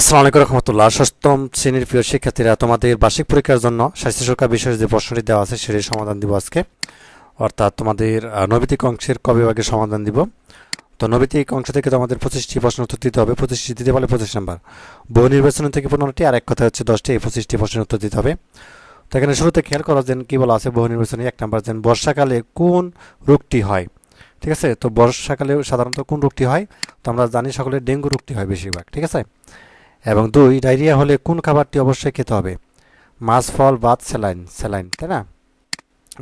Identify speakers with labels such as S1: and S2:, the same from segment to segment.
S1: আসসালামু আলাইকুম রহমতুল্লাহ। ষষ্ঠম শ্রেণির প্রিয় শিক্ষার্থীরা তোমাদের বার্ষিক পরীক্ষার জন্য স্বাস্থ্য সুরক্ষা বিষয়ে যে প্রশ্নটি দেওয়া আছে সেটির সমাধান দিব আজকে। অর্থাৎ তোমাদের আহ, নৈবিত্তিক অংশের ক বিভাগের সমাধান দিব। তো নৈবিত্তিক অংশ থেকে তোমাদের পঁচিশটি প্রশ্ন উত্তর দিতে হবে। পঁচিশটি দিতে পারলে পঁচিশ নাম্বার। বহু নির্বাচন থেকে পনেরোটি আর এক কথা হচ্ছে দশটি এই পঁচিশটি প্রশ্নের উত্তর দিতে হবে। তো এখানে শুরুতে খেয়াল করা যেন কি বলা আছে বহু নির্বাচনে এক নাম্বার যেন বর্ষাকালে কোন রোগটি হয়। ঠিক আছে? তো বর্ষাকালে সাধারণত কোন রোগটি হয়? তো আমরা জানি সকলে ডেঙ্গু রোগটি হয় বেশিরভাগ। ঠিক আছে? এবং দুই, ডায়রিয়া হলে কোন খাবারটি অবশ্যই খেতে হবে? মাছ, ফল, ভাত, স্যালাইন স্যালাইন, তাই না?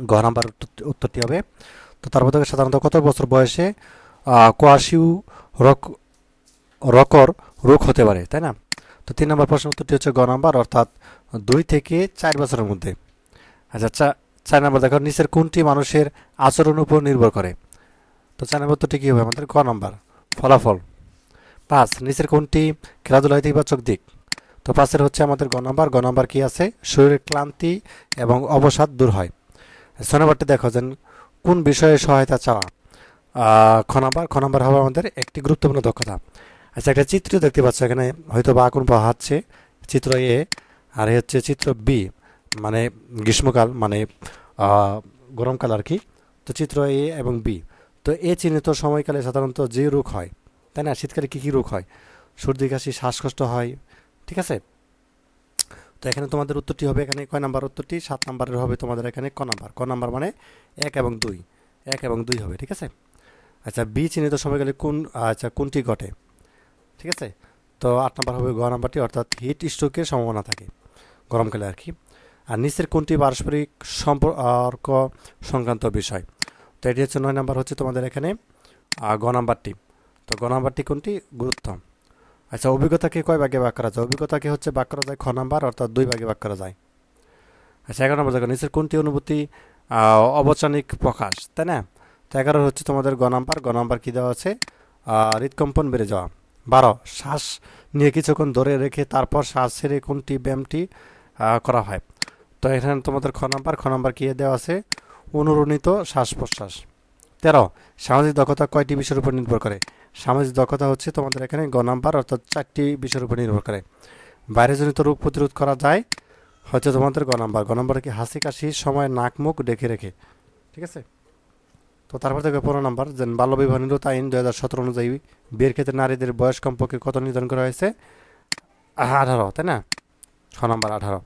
S1: গ নাম্বার উত্তর- উত্তরটি হবে। তো তারপর থেকে সাধারণত কত বছর বয়সে কোয়াশিউ রক, রকর রোগ হতে পারে, তাই না? তো তিন নম্বর প্রশ্ন উত্তরটি হচ্ছে গ নাম্বার, অর্থাৎ দুই থেকে চার বছরের মধ্যে। আচ্ছা চা- চার নম্বর দেখো, নিচের কোনটি মানুষের আচরণ উপর নির্ভর করে? তো চার নম্বর উত্তরটি কী হবে আমাদের? ক নাম্বার, ফলাফল। পাঁচ, নিচের কোনটি? খেলাধুলা ইতিবাচক দিক। তো পাঁচের হচ্ছে আমাদের গ নাম্বার। গ নাম্বার কি আছে? শরীরের ক্লান্তি এবং অবসাদ দূর হয়। ছয় নাম্বারটি দেখো যেন কোন বিষয়ে সহায়তা চাওয়া? খ নাম্বার। খ হবে আমাদের একটি গুরুত্বপূর্ণ দক্ষতা। আচ্ছা একটা চিত্র দেখতে পাচ্ছ এখানে। হয়তো বা আগুন পাহাচ্ছে চিত্র এ আর হচ্ছে চিত্র বি মানে গ্রীষ্মকাল মানে গরমকাল আর কি। তো চিত্র এ এবং বি। তো এ চিহ্নিত সময়কালে সাধারণত যে রোগ হয় তাই না? শীতকালে কী কী রোগ হয়? সর্দি, কাশি, শ্বাসকষ্ট হয়, ঠিক আছে? তো এখানে তোমাদের উত্তরটি হবে এখানে কয় নাম্বার উত্তরটি? সাত নাম্বারের হবে তোমাদের এখানে ক নাম্বার। ক নাম্বার মানে এক এবং দুই। এক এবং দুই হবে, ঠিক আছে? আচ্ছা বি চিহ্নিত সময়কালে কোন আচ্ছা কোনটি ঘটে? ঠিক আছে? তো আট নাম্বার হবে গ নাম্বারটি, অর্থাৎ হিট স্ট্রোকের সম্ভাবনা থাকে গরমকালে আর কি। আর নিচের কোনটি পারস্পরিক সম্পর্ক সংক্রান্ত বিষয়? তো এটি হচ্ছে নয় নাম্বার হচ্ছে তোমাদের এখানে গ নাম্বারটি। তো গ নাম্বারটি কোনটি? গুরুত্ব আচ্ছা অভিজ্ঞতাকে কয় ভাগে ভাগ করা যায়? অভিজ্ঞতাকে হচ্ছে ভাগ করা যায় খ নাম্বার অর্থাৎ দুই ভাগে ভাগ করা যায়। আচ্ছা এগারো নম্বর দেখো, নিচের কোনটি অনুভূতি অবচানিক প্রকাশ, তাই না? তো এগারো হচ্ছে তোমাদের গ নাম্বার গ নাম্বার কী দেওয়া আছে? হৃদকম্পন বেড়ে যাওয়া। বারো, শ্বাস নিয়ে কিছুক্ষণ ধরে রেখে তারপর শ্বাস ছেড়ে কোনটি ব্যায়ামটি করা হয়? তো এখানে তোমাদের খ নাম্বার খ নাম্বার কী দেওয়া আছে? অনুরণিত শ্বাস প্রশ্বাস। তেরো, সামাজিক দক্ষতা কয়টি বিষয়ের উপর নির্ভর করে? সামাজিক দক্ষতা হচ্ছে তোমাদের এখানে গ নাম্বার, অর্থাৎ চারটি বিষয়ের উপর নির্ভর করে। বাইরেজনিত রোগ প্রতিরোধ করা যায় হচ্ছে তোমাদের গ নাম্বার। গ নাম্বার কি হাসি, কাশি, সময়, নাক, মুখ ডেকে রেখে। ঠিক আছে? তো তারপর থেকে পনেরো নাম্বার, যে বাল্যবিবাহ নিরোধ আইন দু হাজার সতেরো অনুযায়ী বিয়ের ক্ষেত্রে নারীদের বয়স কমপক্ষে কত নির্ধারণ করা হয়েছে? আঠারো, তাই না? ছ নাম্বার, আঠারো।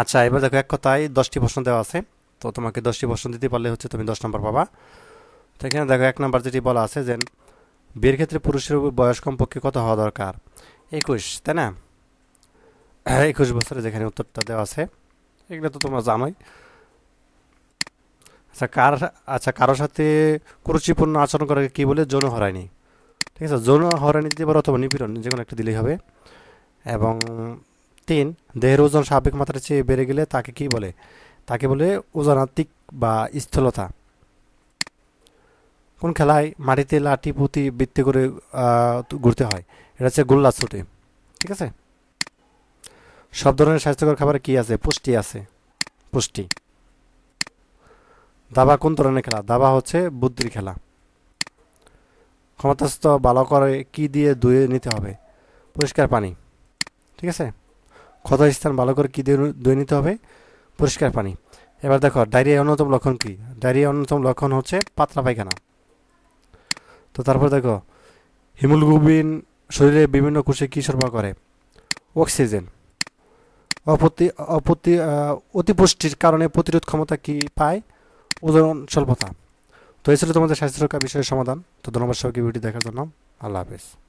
S1: আচ্ছা এবার দেখো এক কথায় দশটি প্রশ্ন দেওয়া আছে। তো তোমাকে দশটি প্রশ্ন দিতে পারলে হচ্ছে তুমি দশ নম্বর পাবা। তো এখানে দেখো এক নম্বর যেটি বলা আছে যে বিয়ের ক্ষেত্রে পুরুষের বয়স কমপক্ষে কত হওয়া দরকার? একুশ, তাই না? হ্যাঁ একুশ বছরে যেখানে উত্তরটা দেওয়া আছে। এগুলো তো তোমরা জানোই। আচ্ছা কার আচ্ছা কারোর সাথে কুরুচিপূর্ণ আচরণ করাকে কী বলে? যৌন হরায়নি ঠিক আছে? যৌন হরানি দিতে পারো অথবা নিপীড়ন যে কোনো একটা দিলেই হবে। এবং তিন, দেহের ওজন স্বাভাবিক মাত্রার চেয়ে বেড়ে গেলে তাকে কি বলে? তাকে বলে ওজনাত্মিক বা স্থূলতা। কোন খেলায় মাটিতে লাঠি, পুঁতি বৃত্তি করে ঘুরতে হয়? এটা হচ্ছে গোল্লা ছুটে। ঠিক আছে? সব ধরনের স্বাস্থ্যকর খাবার কি আছে? পুষ্টি আছে। পুষ্টি। দাবা কোন ধরনের খেলা? দাবা হচ্ছে বুদ্ধির খেলা। ক্ষমতাস্থ ভালো করে কি দিয়ে ধুয়ে নিতে হবে? পরিষ্কার পানি। ঠিক আছে? ক্ষতস্থান ভালো করে কি দিয়ে ধুয়ে নিতে হবে? পরিষ্কার পানি। এবার দেখো ডায়রিয়া অন্যতম লক্ষণ কি? ডায়রিয়া অন্যতম লক্ষণ হচ্ছে পাতলা পায়খানা। তো তারপর দেখো হিমোগ্লোবিন শরীরে বিভিন্ন কোষে কী সরবরাহ করে। অক্সিজেন। অপতি অপতি অতিপুষ্টির কারণে প্রতিরোধ ক্ষমতা কি পায়? ওজন স্বল্পতা। তো এই ছিল তোমাদের স্বাস্থ্য রক্ষা সমাধান। তো ধন্যবাদ সবাইকে ভিডিও দেখার জন্য। আল্লাহ হাফেজ।